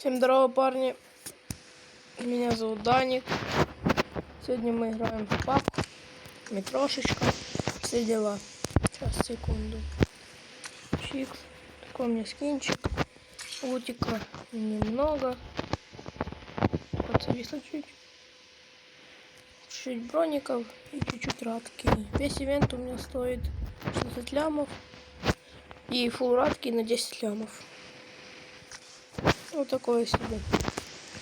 Всем здорово, парни. Меня зовут Даник. Сегодня мы играем в папку, метрошечка, все дела. Сейчас, секунду. Чикс. Такой у меня скинчик. Утика немного. Подсовисло чуть. Чуть броников и чуть-чуть радки. Весь ивент у меня стоит 60 лямов. И фул радки на 10 лямов. Вот такое себе.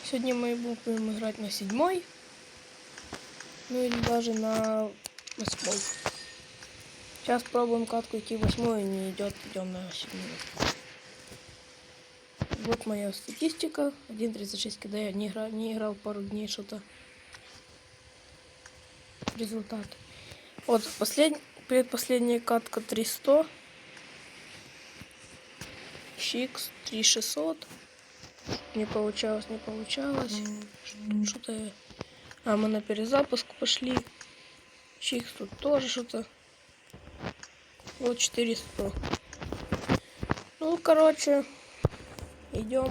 Сегодня мы будем играть на седьмой. Ну или даже на восьмой. Сейчас пробуем катку идти восьмой, не идет, идем на седьмую. Вот моя статистика. 1.36, когда я не играл, не играл пару дней что-то. Результат. Вот послед... предпоследняя катка 300. Чикс 3600. Не получалось, не получалось. Ш- Что-то... я- А, мы на перезапуск пошли. Чикс тут тоже что-то. Вот 400. Ну, короче, идем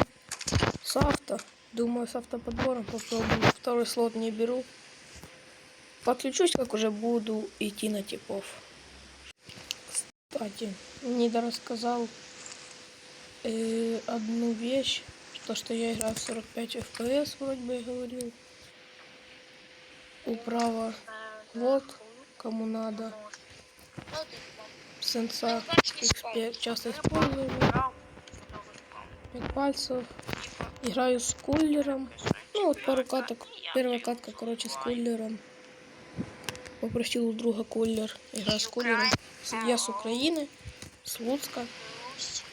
с авто. Думаю, с автоподбором попробую. Второй слот не беру. Подключусь, как уже буду идти на типов. Кстати, Нида рассказал э, одну вещь. То, что я играю в 45 FPS, вроде бы я говорил. Управа. Вот, кому надо. Сенса часто использую. Пять пальцев. Играю с кулером. Ну, вот пару каток. Первая катка, короче, с кулером. Попросил у друга кулер. Играю с кулером. Я с Украины, с Луцка.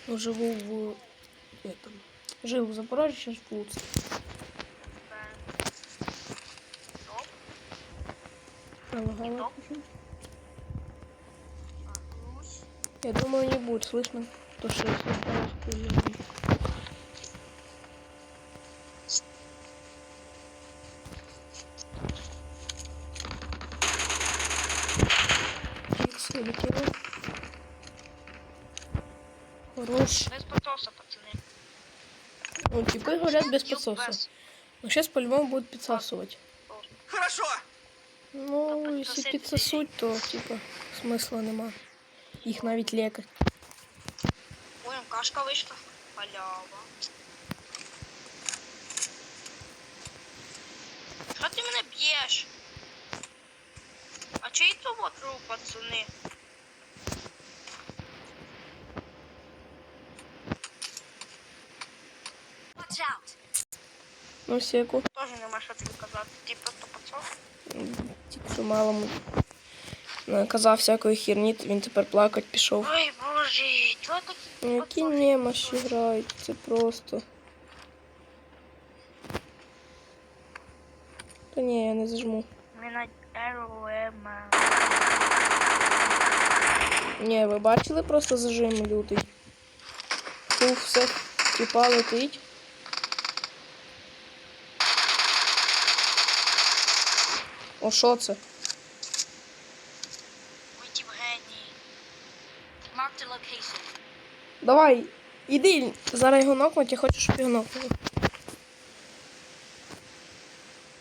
Но живу в этом. Жил в Запорожье, сейчас в Луцке. Пролагало чуть-чуть. Я думаю, не будет слышно, то что я слышала с без Юг подсоса. без. Но сейчас по-любому будет подсасывать. Хорошо. Ну, Та если підсосити підсосуть, то типа смисла нема. Їх навіть лекать. Ой, кашка вийшла. Халява. Що ти мене б'єш? А чий то вот труп, пацани? Секу. Теж нема що тобі казати. Ти просто пацан. Тільки що малому наказав всякої херні, він тепер плакать пішов. Ой, боже, чого такі Ну, які немощі грають, це просто. Та ні, я не зажму. Ні, ви бачили просто зажим лютий. Тут все типа летить. О, що це? Давай, іди, зараз його нокнуть, я хочу, щоб його нокнули.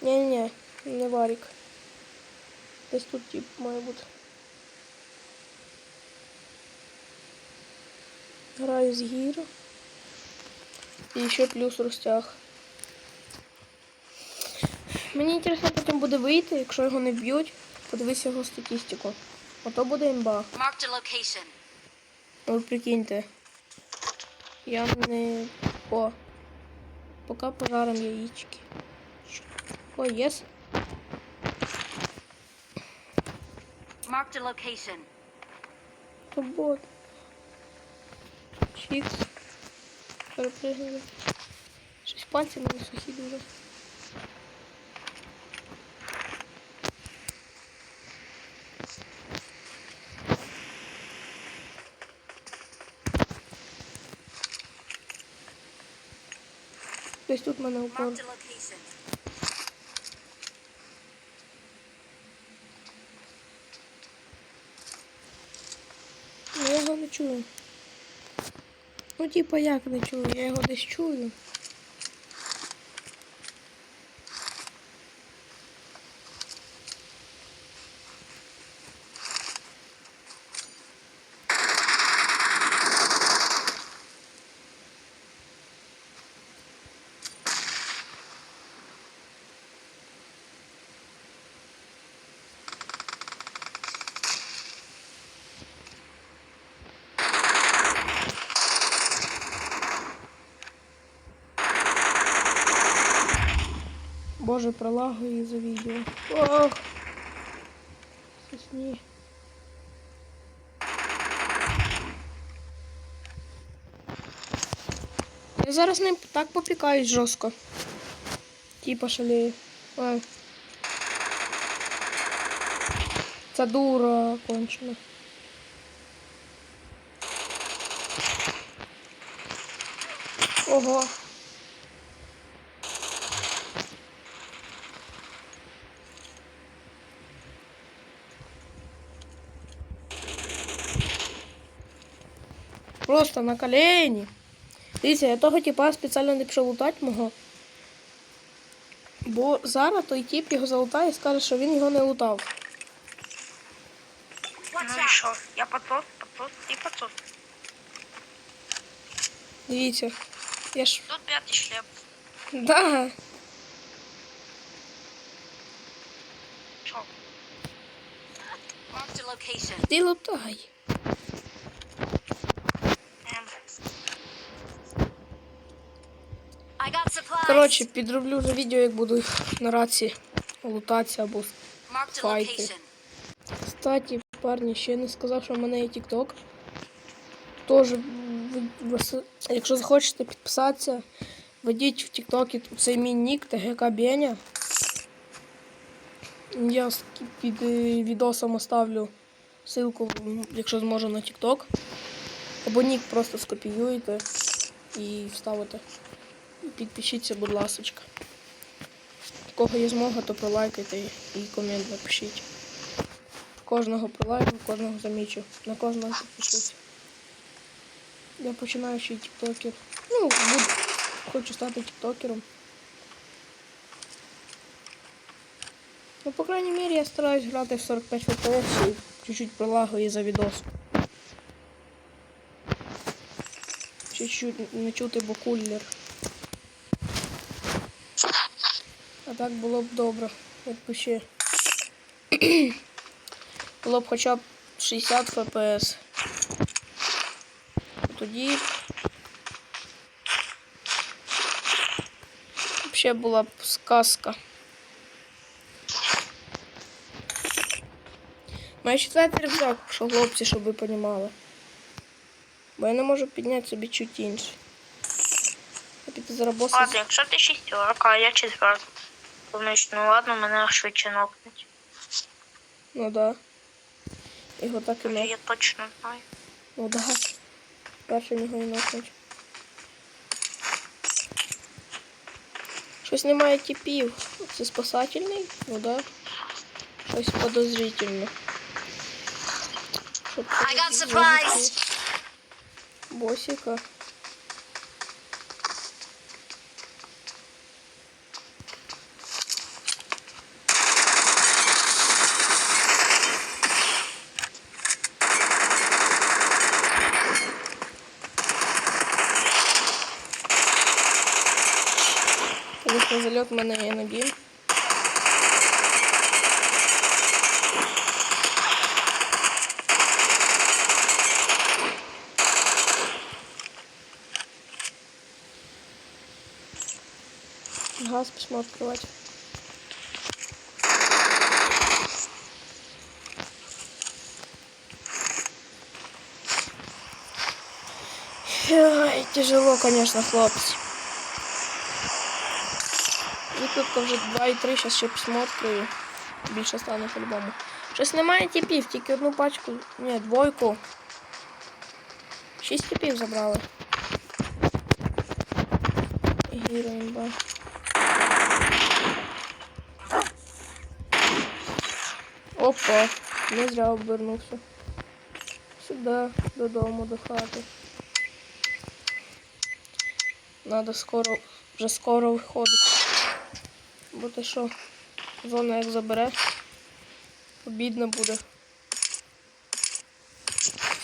Ні-ні, не варік. Десь тут тип має бути. Граю з гіру. І ще плюс розтяг. Мені інтересно потім буде вийти, якщо його не б'ють, подивись його статистику. Ото буде імба. Ну, прикиньте. Я не. О. Поки пожаром яички. О, єс. Marked a location. То бот. Чікс. Перепригнули. Щось пальці мені сухі дуже. Десь тут мене упав. Ну я його не чую. Ну, типа як не чую, я його десь чую. Боже, пролагую за відео. Ох. Сосні. Я зараз ним так попікаюсь жорстко. Типа шалею. Ой. Це дура кончена. Ого. Просто на колені. Дивіться, я того типа спеціально не пішов лутати мого. Бо зараз той тип його залутає і скаже, що він його не лутав. Ну і що? Я подсос, подсос і подсос. Дивіться. Я ж. Тут п'ятий шлем. Да. Що? Ти лутай. Ем, I got supplies. Коротше, підроблю вже відео, як буду на раці лутатися або. Файти. Кстати, парні, ще не сказав, що в мене є TikTok. Тож, якщо захочете підписатися, введіть в TikTok цей мій нік ТГК Беня. Я під е, відосом оставлю ссылку, якщо зможу на TikTok. Або нік просто скопіюєте і вставите. Підпишіться, будь ласочка. Кого є змога, то пролайкайте і комент напишіть. Кожного пролайку, кожного замічу. На кожного підпишусь. Я починаючий тіктокер. Ну, буду, хочу стати тіктокером. Ну, по крайній мірі, я стараюсь грати в 45 FPS і чуть-чуть пролагую за відос. Чуть-чуть не чути, бо кулер. А так було б добре, ще. Було б хоча б 60 FPS. Тоді ще була б сказка. Має четвертий рюкзак, що хлопці, щоб ви понімали. Бо я не можу підняти собі чуть інший. Я піти заработати. Ладно, якщо ти шістерка, а я четверка. Думаєш, ну ладно, мене швидше нокнуть. Ну да. Його так і не. я точно знаю. Ну да. Перше нього і нокнуть. Щось немає типів. Це спасательний? Ну да. Щось подозрительно. Щоб I got supplies. Босика. Звісно, зальот в мене є набір. Газ письмо открывать. Ой, тяжело, конечно, хлопці. Викликка вже 2,3, зараз ще письмо відкрию. Більше стане по-любому. Щось немає типів, тільки одну пачку. Ні, двойку. Шість типів забрали. Гіроїн. Опа, не зря обернувся. Сюди, додому, до хати. Надо скоро, вже скоро виходити. Бо те що, зона як забере, обідно буде.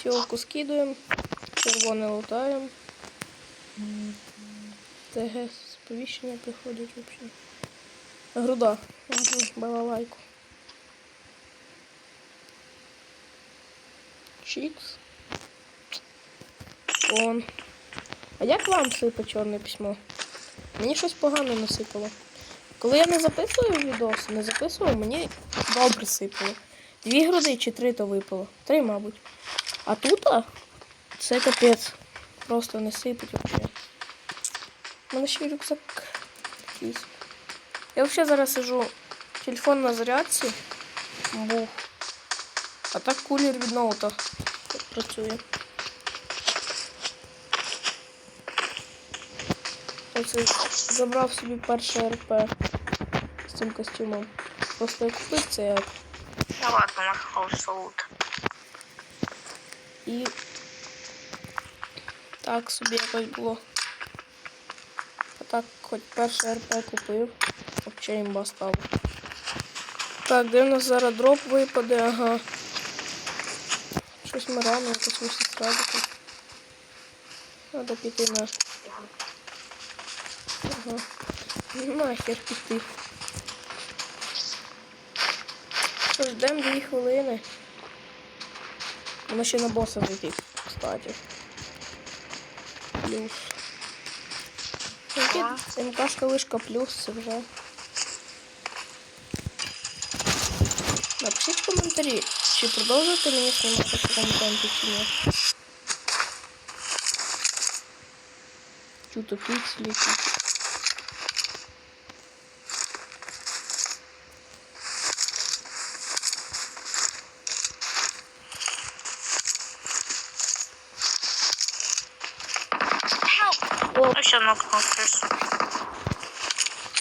Фіолку скидуємо, червоне лутаємо. ТГ сповіщення приходять взагалі. Груда. Балалайку. Чікс. Он. А як вам сипе чорне письмо? Мені щось погано насипало. Коли я не записую відос, не записую, мені добре сипало. Дві груди чи три то випало. Три, мабуть. А тут це капець. Просто не сипить взагалі. У мене ще рюкзак. якийсь. Я взагалі зараз сижу. Телефон на зарядці. Був. А так кулер від ноута працює. Оце забрав собі перше РП цим костюмом. Просто я купив це як. Ну ладно, нахався лут. І так собі якось було. А так хоч перше РП купив, взагалі імба стало. Так, де в нас зараз дроп випаде, ага. Щось ми рано якось вийшли з радіку. Надо піти на. Ага. Нахер піти. Що, ждемо дві хвилини. Воно ще на боса зайти, кстати. Плюс. МКшка вишка плюс, це вже. Напишіть в коментарі, чи продовжуєте мені знімати контент чи ні. Чуто пікселі.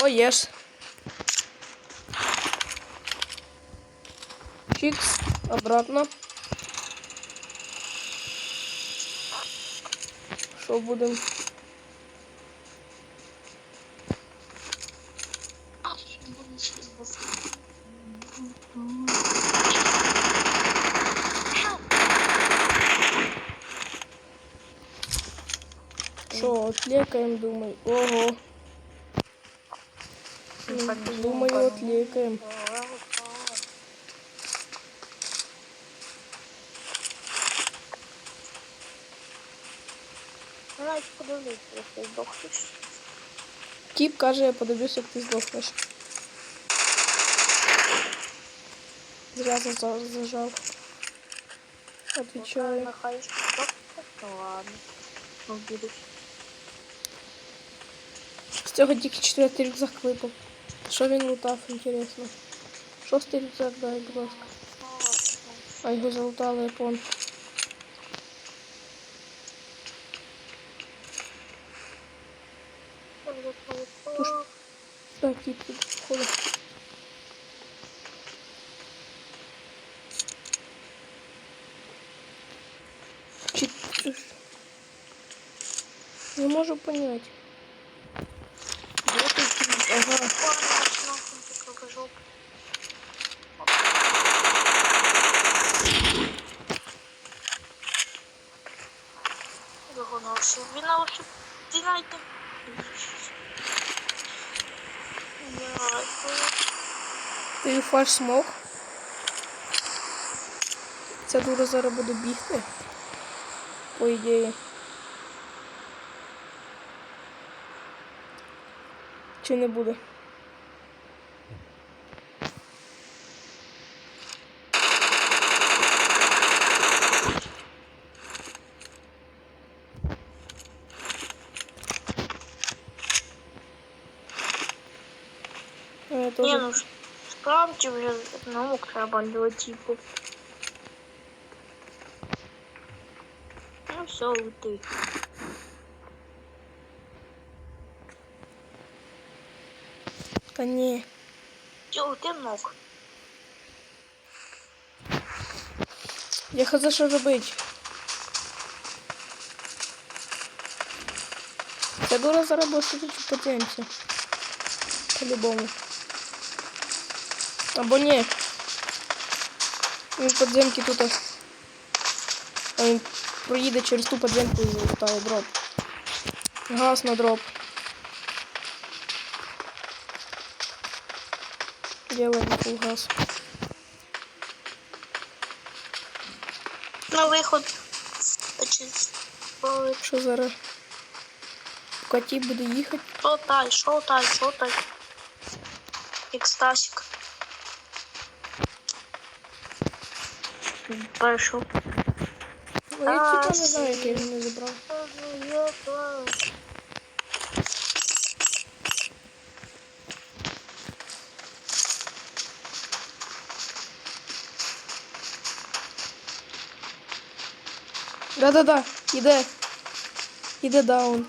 Єс. Чикс, обратно. Що будемо? Що, отлекаем, думаю. Ого. М, Думаю, отлекаем. Навіть подивись, якщо здохнеш. Тіп каже, я подивлюсь, як ти здохнеш. Зря за- зажав. Отвечаю. Нехай здохнеш. Ну ладно. Ну, будеш. З цього тільки четвертий рюкзак випав. Що він лутав, інтересно. Шостий рюкзак, дай, будь ласка. А його залутали япон. Туш. Так, тіп тут входить. Чи... чи ж- Не можу понять. Смог. Ця дура зараз буде бігти. По ідеї. Чи не буде? А я Ні, тоже... ну справді вже одному треба для типу. Ну все, лети. Та ні. Все, лети ног. Я хз що робити. Ця дура зараз буде сидіти в подземці. По-любому. Або ні. Він подземки тут. А він проїде через ту подземку і залутає дроп. Газ на дроп. Делаем фул газ. На виход. Що зараз? Коті буде їхати. Шотай, шотай, шотай. Як Стасік. Перейшов. Ну, я типа не знаю, як я його не забрав. Да-да-да, іде. Іде даун.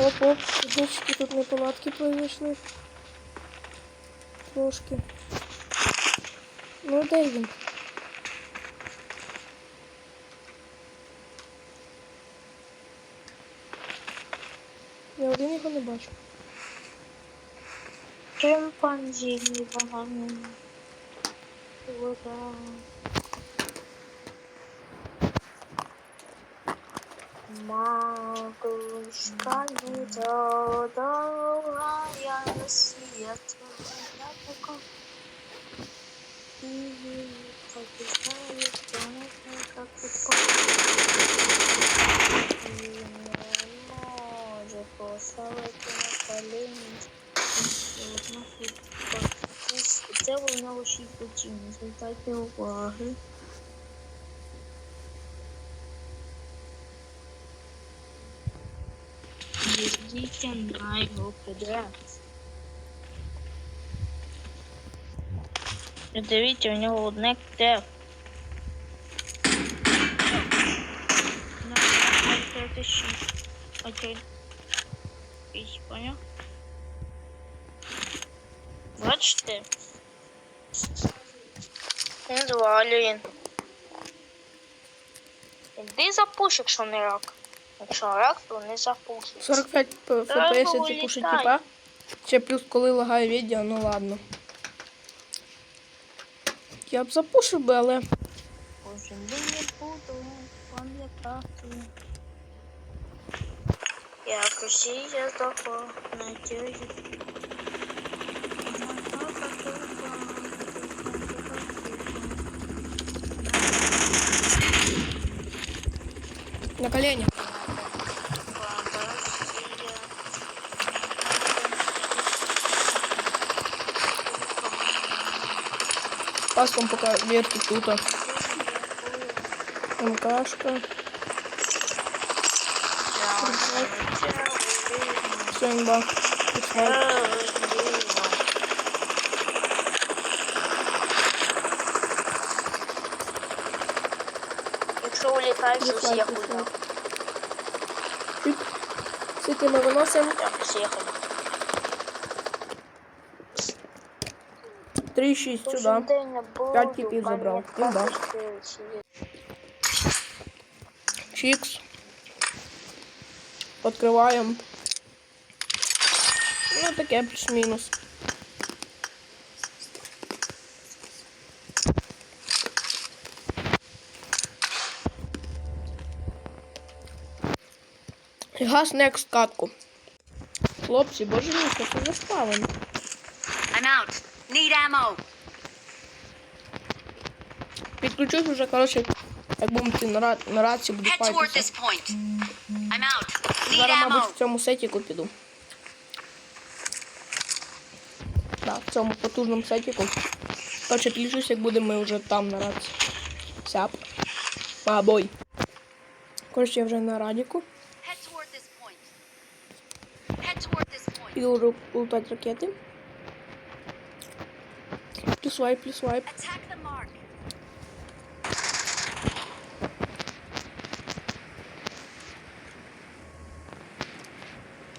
Оп-оп, дочки тут неполадки произошли. Трошки. Ну, де він? Я один його не бачу. Чимпанзіні багані. Вода. Матушка не дала я на свет. Така. І побігаю, то не так І не може поставити на коліні. Одна футболка. Це у нього шість бутів, не звертайте уваги. Йдіть на його підряд. Дивіться, у нього одне те. Окей. Понял? Бачите? Не звалює. Іди запуш, якщо не рак. Якщо рак, то не запушиш. 45 п- FPS це пушить типа. Ще плюс коли лагає відео, ну ладно. Я б запушив би, але Кожен день не буду пам'ятати. Як Росія здохла на тюрі. на колені. Пас вам пока верхи тут. МКшка. Все, имба. И снайп. Якщо улітаєш, І то всіх снайп, і уйду. снайп. Чуть. Сити ми виносимо. Так, всіх. 3-6 сюда. П'ять типів забрав. Імба. Чикс. Открываем. Ну, таке плюс-мінус. Газ next катку. Хлопці, боже мій, що це за спавен? I'm out. Need ammo. Підключусь уже, коротше, як будемо йти на, на рацію, буду. Need Зараз, мабуть, в цьому сетіку піду. Так, в цьому потужному сетіку. Коротше, підключусь, як будемо ми вже там на раці. Сяп. Мабой. Коротше, я вже на радіку. Піду лутати ракети. Плюс вайп, плюс вайп. Attack the mark.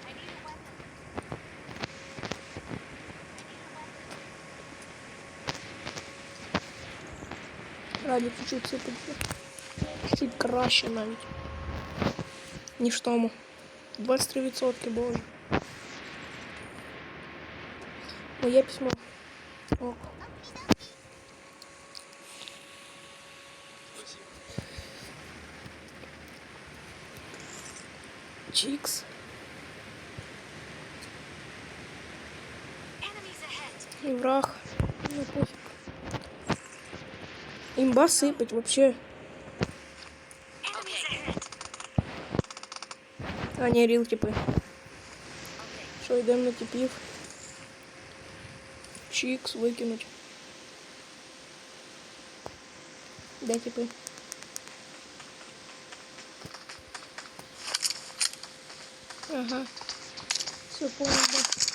I need a weapon. Раді чуть-чуть сипить. Чуть краще навіть. Ніж в тому. 23% боже. Моє письмо. Ок. Чикс. Enemies ahead. І враг. Ну пофіг. Імба сипить вообще. Enemies ahead. А, не, рил типи. Що, йдемо на типів. Чікс викинуть. Де типи? Ага. Все понял.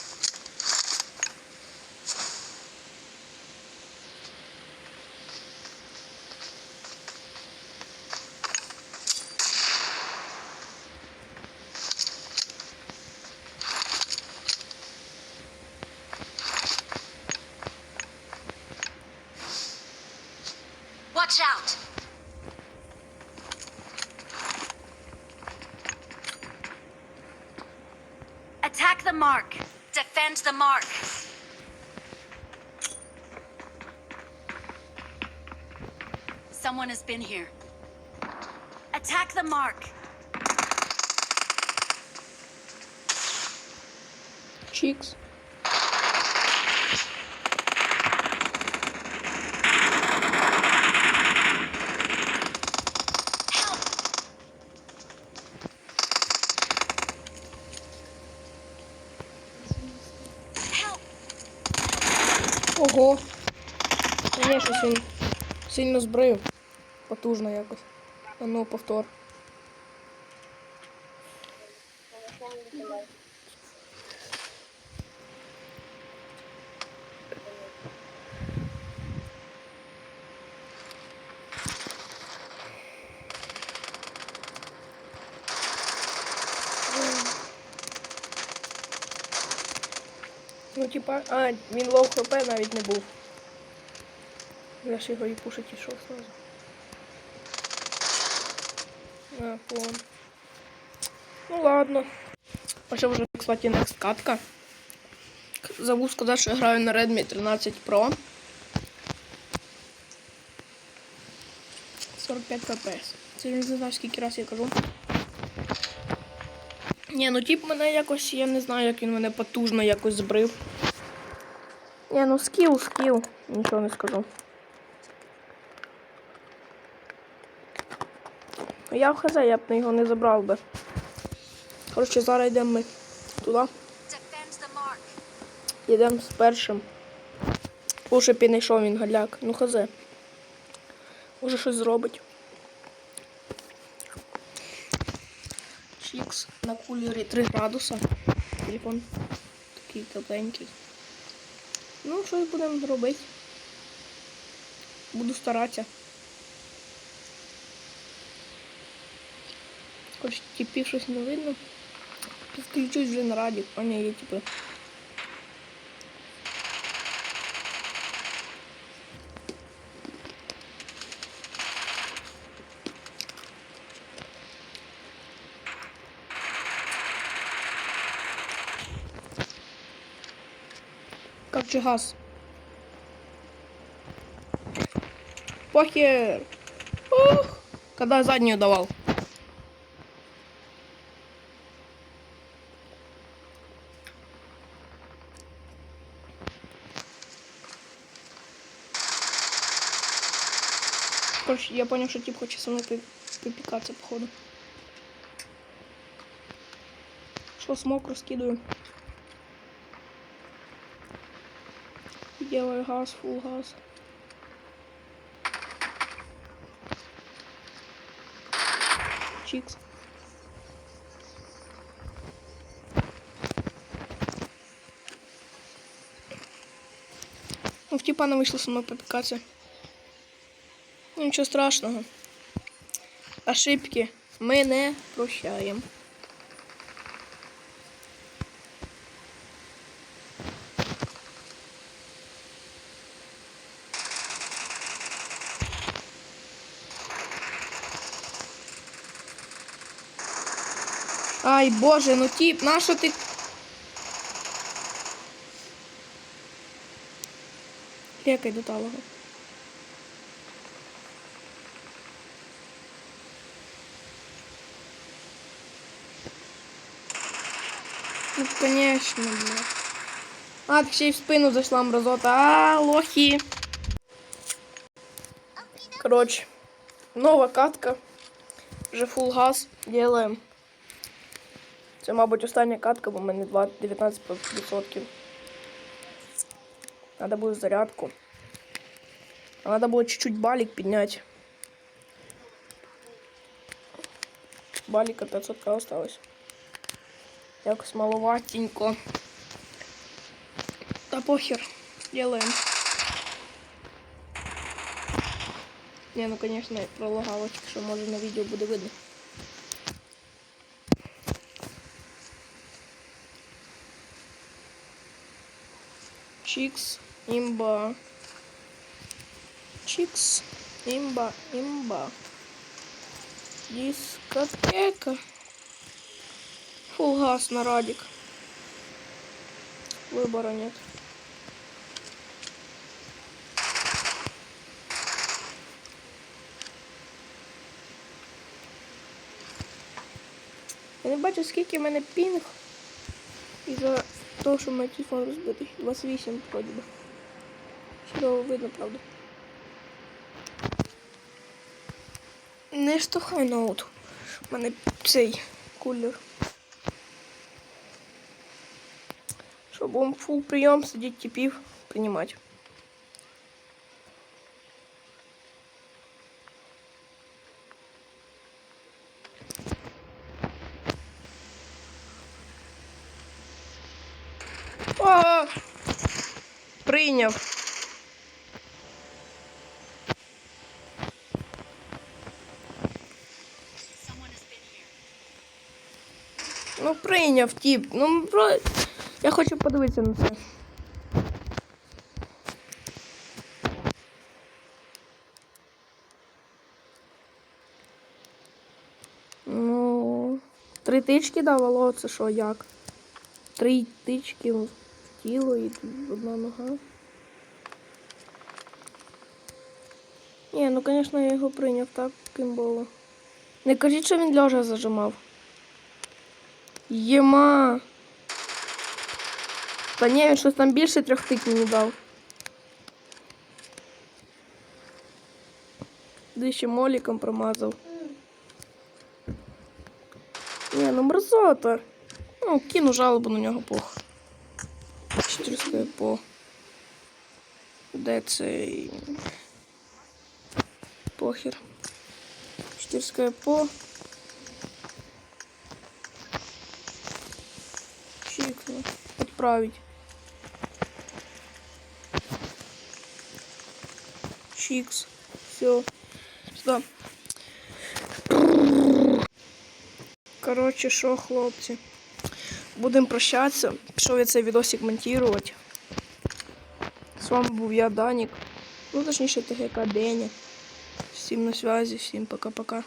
Find the mark. Someone has been here. Attack the mark. Cheeks. Ого. Ні, щось сильно збрив. Потужно якось. А ну, повтор. А, він лоу хп навіть не був. Я його і пушить ішов сразу. А, пон. Ну ладно. Пошел вже, кстати, next катка. Забув сказати, що я граю на Redmi 13 Pro. 45 FPS. Це не знаю, скільки раз я кажу. Ні, ну тип мене якось, я не знаю, як він мене потужно якось збрив. Ні, ну скіл, скіл. Нічого не скажу. Я в хз, я б його не забрав би. Коротше, зараз йдемо ми туди. Йдемо з першим. Уже підійшов він галяк. Ну хз. Уже щось зробить. Чікс на кулері 3 градуса. Телефон такий тепленький. Ну, щось будемо робити. Буду старатися. Хоч тіпів щось не видно. Підключусь вже на раді, А не є типи. Короче, газ. Похер. Ух. Когда заднюю давал. Короче, я понял, что тип хочет со мной попикаться, походу. Что, смог раскидываю. Делаю газ, фул газ. Чикс. Ну, в типа она вышла со мной попикаться. Ну, ничего страшного. Ошибки мы не прощаем. Ай, боже, ну тип, на що ти? Лякай до талого. Ну, конечно, бля. А, так ще й в спину зайшла мразота. А, лохи. Короче, новая катка. Уже фул газ делаем. Це, мабуть, остання катка, бо в мене 19%. Надо буде зарядку. А надо було чуть-чуть балик підняти. Балика 500к осталось. Якось маловатенько. Та похер. Делаем. Не, ну конечно, пролагало, що може на відео буде видно. Чикс, имба. Чикс, имба, имба. Дискотека. Фул газ на радик. Выбора нет. Я не бачу, скільки в мене пінг. Із-за того, що мій телефон розбитий. 28 вроді би. Чудово видно, правда. Не штовхай ноут. У мене цей кулер. Щоб он фул прийом сидіть типів приймати. А! Прийняв. Ну, прийняв тіп. Ну, про... я хочу подивитися на це. Ну, три тички давало, це що, як? Три тички тіло і одна нога. Ні, ну, звісно, я його прийняв так, ким. Не кажіть, що він лежа зажимав. Єма. Та ні, він щось там більше трьох тик мені дав. Де ще моліком промазав. Ні, ну мерзота. Ну, кину жалобу на нього пох. Чотирське по. Де цей. Похер. Чотирське по. Чикну. Отправить. Чикс. Все. Сюда. Коротше, що, хлопці? Будемо прощатися. Пішов я цей відосик монтувати. З вами був я, Данік. Ну, точніше, ТГК Деня. Всім на зв'язі, всім пока-пока.